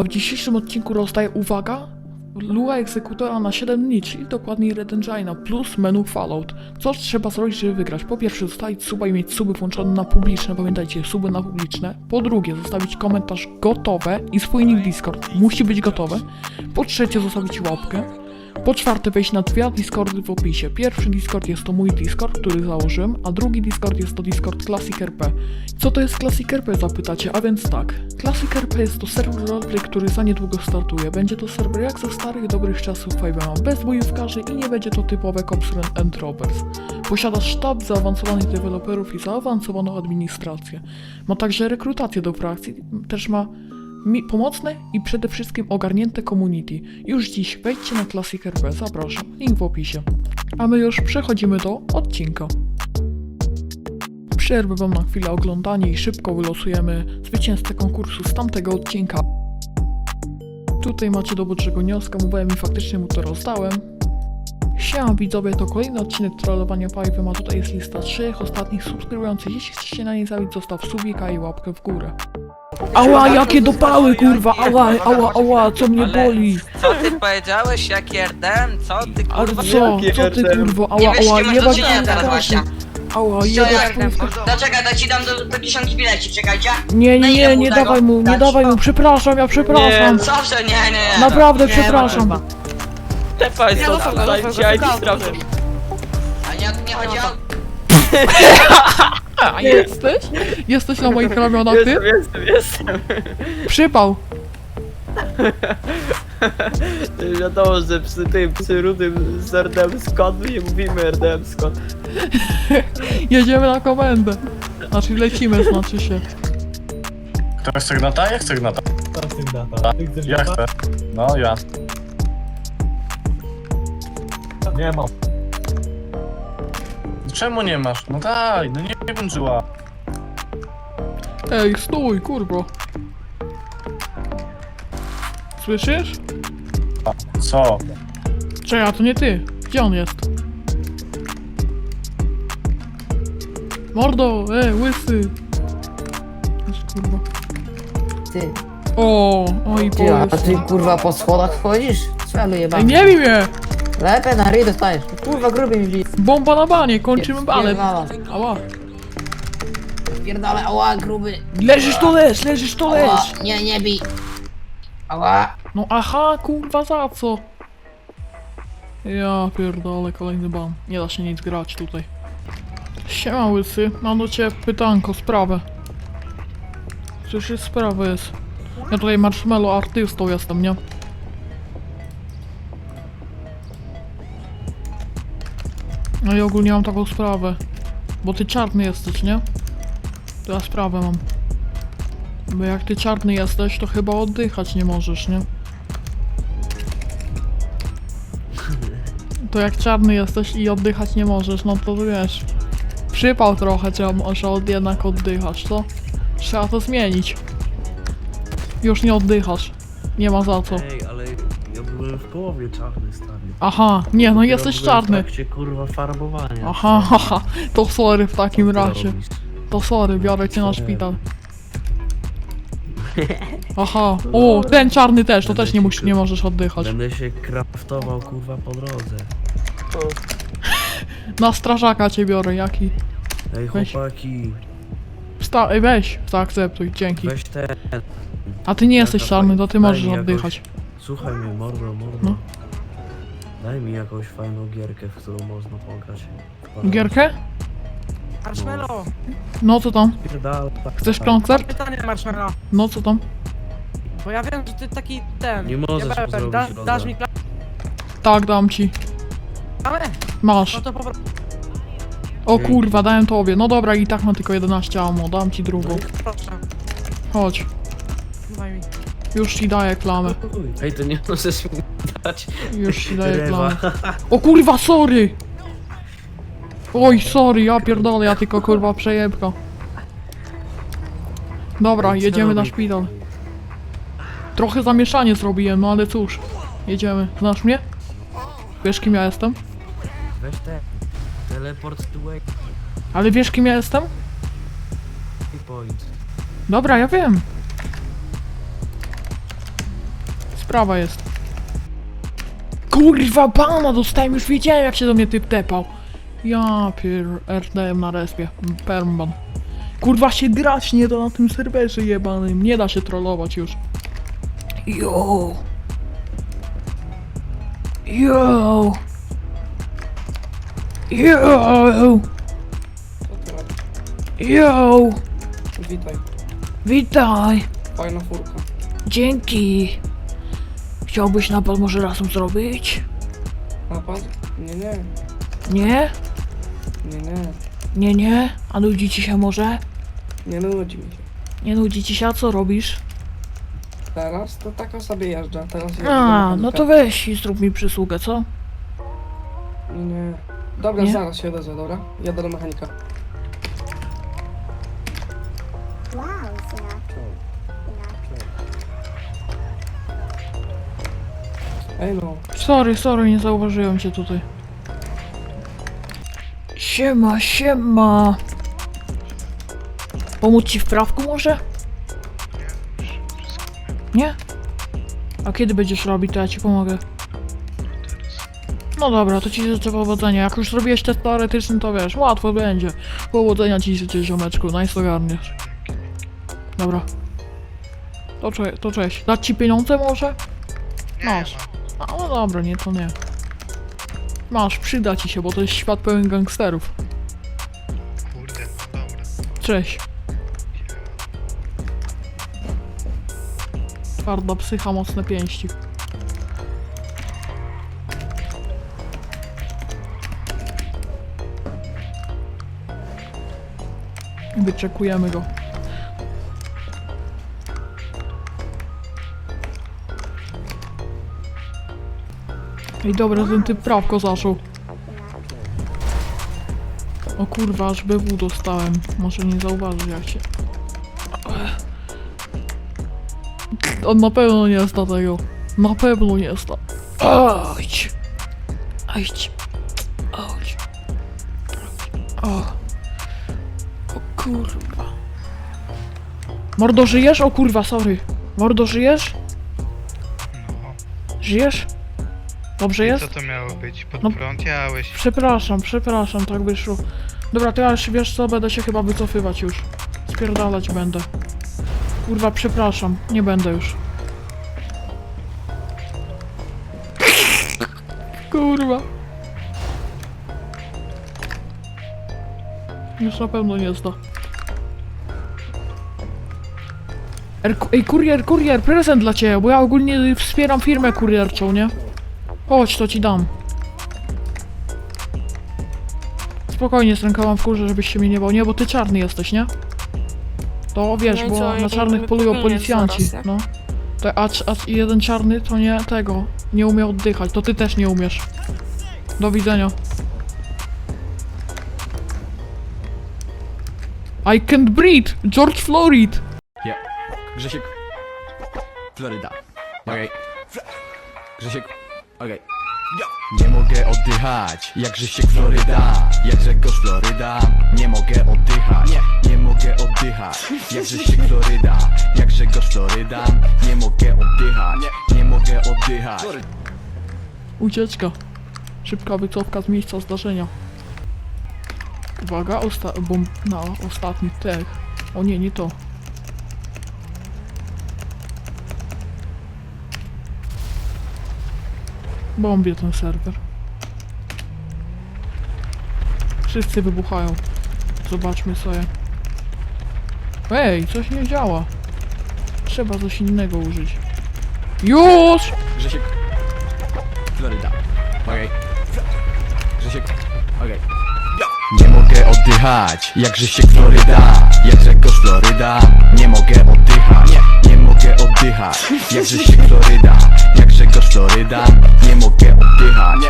A w dzisiejszym odcinku rozdaję, uwaga, Lua Egzekutora na 7 dni, czyli dokładniej Red plus menu Fallout. Co trzeba zrobić, żeby wygrać? Po pierwsze, zostawić suba i mieć suby włączone na publiczne, pamiętajcie, suby na publiczne. Po drugie, zostawić komentarz gotowe i swój nick Discord. Musi być gotowe. Po trzecie, zostawić łapkę. Po czwarte, wejść na dwie Discordy w opisie. Pierwszy Discord jest to mój Discord, który założyłem, a drugi Discord jest to Discord Classic RP. Co to jest Classic RP, zapytacie? A więc tak. Classic RP jest to serwer roleplay, który za niedługo startuje. Będzie to serwer jak ze starych, dobrych czasów 5 bez bojówkarzy i nie będzie to typowe Cops and Robbers. Posiada sztab zaawansowanych deweloperów i zaawansowaną administrację. Ma także rekrutację do frakcji, też ma pomocne i przede wszystkim ogarnięte community. Już dziś wejdźcie na Classic zapraszam, link w opisie. A my już przechodzimy do odcinka. Przerwę wam na chwilę oglądanie i szybko wylosujemy zwycięzcę konkursu z tamtego odcinka. Tutaj macie dowód, że go nie oskamowałem i faktycznie mu to rozdałem. Siema widzowie, to kolejny odcinek trollowania Five'em, a tutaj jest lista trzech ostatnich subskrybujących. Jeśli chcecie na nie zabić, zostaw subika i łapkę w górę. Ała, jakie dopały, kurwa, ała, ała, ała, co mnie Ale- boli. Co ty powiedziałeś, jak RDM? Co ty Ale kurwa? co, co ty kurwo, Nie ała, wiesz, ała, nie masz do jebać czynienia teraz właśnie. Ała, jebać jak twój... To czekaj, to ci dam do, do kieszonki bileci, czekajcie. Nie, No nie, i nie, nie dawaj mu, nie dawaj mu, przepraszam, ja przepraszam. Co, że nie, nie, nie. Naprawdę przepraszam. Te państwo no, no, dajcie, nie sprawdzę. A nie, nie chodzi o... A jesteś? Jesteś na moich ramionach, ty? Jestem, jestem, jestem. Przypał. Wiadomo, że przy tym, przy rudym z RDM skąd my nie mówimy RDM skąd. Jedziemy na komendę. Znaczy lecimy, znaczy się. Kto chce gnata? Ja chcę gnata. Ja chcę. No, ja. Nie mam. Czemu nie masz? No daj, no nie, nie włączyła. Ej, stój, kurwo. Słyszysz? Co? Czekaj, a to nie ty. Gdzie on jest? Mordo, e, łysy. Jest, kurwa. Ty, O, oj, ty, a powiedz. ty kurwa po schodach wchodzisz? Celu Ej, jebany. nie bij mnie! Lepiej na ryj dostajesz. Kurwa gruby mi wlizł. Bomba na banie, kończymy balet. Spierdala. Ała. Pierdale, ała gruby. Leżysz to leż, leżysz to Ała, leż. nie, nie bij. Ała. No aha, kurwa, za co? Ja pierdolę, kolejny ban. Nie da się nic grać tutaj. Siema łysy, mam do ciebie pytanko, sprawę. Przecież sprawa jest. Ja tutaj marshmallow artystą jestem, nie? No i ogólnie mam taką sprawę. Bo ty czarny jesteś, nie? To ja sprawę mam. Bo jak ty czarny jesteś, to chyba oddychać nie możesz, nie? To jak czarny jesteś i oddychać nie możesz, no to wiesz. Przypał trochę, trzeba może od, jednak oddychasz, co? Trzeba to zmienić. Już nie oddychasz. Nie ma za co. Ej, ale w połowie czarny, stary. Aha, nie, no jesteś czarny. W trakcie, kurwa farbowania. Aha, haha, to sorry w takim razie. To sorry, biorę cię na szpital. Aha, o, ten czarny też, to też nie, musisz, nie możesz oddychać. Będę się kraftował, kurwa, po drodze. Na strażaka cię biorę, jaki? Ej, Weź. chłopaki, Wsta ej, weź, zaakceptuj, dzięki. weź ten. A ty nie jesteś czarny, to ty możesz oddychać. Słuchaj mnie, mordo, mordo. No. Daj mi jakąś fajną gierkę, w którą można pograć. Parę Gierkę? Marshmallow! No co tam? Pierdala. Chcesz koncert? Pytanie Marshmallow, No co tam? bo ja wiem, że ty taki ten... Nie możesz jebałem, mu zrobić da. Dasz mi Tak, dam ci. klamę? Masz. No to po prostu O kurwa, dałem tobie. No dobra, i tak mam tylko 11 ammo, dam ci drugą. proszę, Chodź, daj mi. Już ci daję klamę. Ej, to nie możesz mi dać Już ci daję drewa. klamę. O kurwa, sorry! Oj, sorry, ja pierdolę, ja tylko kurwa przejebka. Dobra, Ej, co jedziemy na robi? szpital. Trochę zamieszanie zrobiłem, no ale cóż. Jedziemy. Znasz mnie? Wiesz kim ja jestem? Weź ten. Teleport to Ale wiesz kim ja jestem? point. Dobra, ja wiem. Sprawa jest. Kurwa, bana dostałem, już wiedziałem jak się do mnie typ tepał. Ja pier... RDM na respie. Permban. Kurwa się grać nie da na tym serwerze jebanym. Nie da się trollować już. Yo. Yo. Yo. Yo. Witaj. Witaj. Fajna furka. Dzięki. Chciałbyś napad może razem zrobić? Napad? Nie, nie. Nie? Nie, nie. Nie, nie? A nudzi ci się może? Nie nudzi mi się. Nie nudzi ci się, a co robisz? Teraz to tak sobie jeżdżę. Teraz jeżdżę A, no to weź i zrób mi przysługę, co? Nie, nie. Dobra, Nie? zaraz się odezwę, dobra? Jadę do mechanika. Ej no. Sorry, sorry, nie zauważyłem cię tutaj. Siema, siema. Pomóc ci w prawku może? Nie? A kiedy będziesz robić, to ja ci pomogę. No dobra, to ci życzę powodzenia. Jak już zrobiłeś test teoretyczny, to wiesz, łatwo będzie. Powodzenia ci życzę, ziomeczku, nice ogarniesz. Dobra. To, cze- to cześć. Dać ci pieniądze może? Masz. A no dobra, nie to nie. Masz, przyda ci się, bo to jest świat pełen gangsterów. Kurde, no dobra. Cześć. Twarda psycha, mocne pięści. Wyczekujemy go. Ej, dobra, ten typ prawko zaczął. O kurwa, aż BW dostałem. Może nie zauważy jak się... On na pewno nie zna tego. Na pewno nie zna. Ajdź. Ajdź. Ajdź. O. O kurwa. Mordo, żyjesz? O kurwa, sorry. Mordo, żyjesz? No. Żyjesz? Dobrze jest? Co to miało być? Pod No. prąd jałeś. Przepraszam, przepraszam, tak wyszło. Dobra, to ja już wiesz co, będę się chyba wycofywać już. Spierdalać będę. Kurwa, przepraszam, nie będę już. Kurwa. Już na pewno nie zda. Er, ej, kurier, kurier, prezent dla ciebie, bo ja ogólnie wspieram firmę kurierczą, nie? Chodź, to ci dam. Spokojnie, z rękoma w kurze, żebyś się mnie nie bał. Nie, bo ty czarny jesteś, nie? To wiesz, No i bo co, na i czarnych polują policjanci, zaraz, no. To, a, a jeden czarny to nie tego, nie umie oddychać, to ty też nie umiesz. Do widzenia. I can't breathe! George Floyd! Grzesiek. Floryda. Okej. Grzesiek. Okej. Nie mogę oddychać, jak Grzesiek Floryda Jak Grzegorz Floryda Nie mogę oddychać, nie, nie mogę oddychać Jak Grzesiek Floryda Jak Grzegorz Floryda Nie mogę oddychać, nie mogę oddychać Ucieczka. Szybka wycofka z miejsca zdarzenia. Uwaga, osta bom na ostatni tech. O nie, nie to. Bombię ten serwer. Wszyscy wybuchają. Zobaczmy sobie. Ej, coś nie działa. Trzeba coś innego użyć. Już! Grzesiek Floryda Okej Grzesiek Okej Nie mogę oddychać Jak Grzesiek Floryda Jak Grzegorz Floryda Nie mogę oddychać Nie, nie mogę oddychać Jak Grzesiek Floryda, nie mogę oddychać.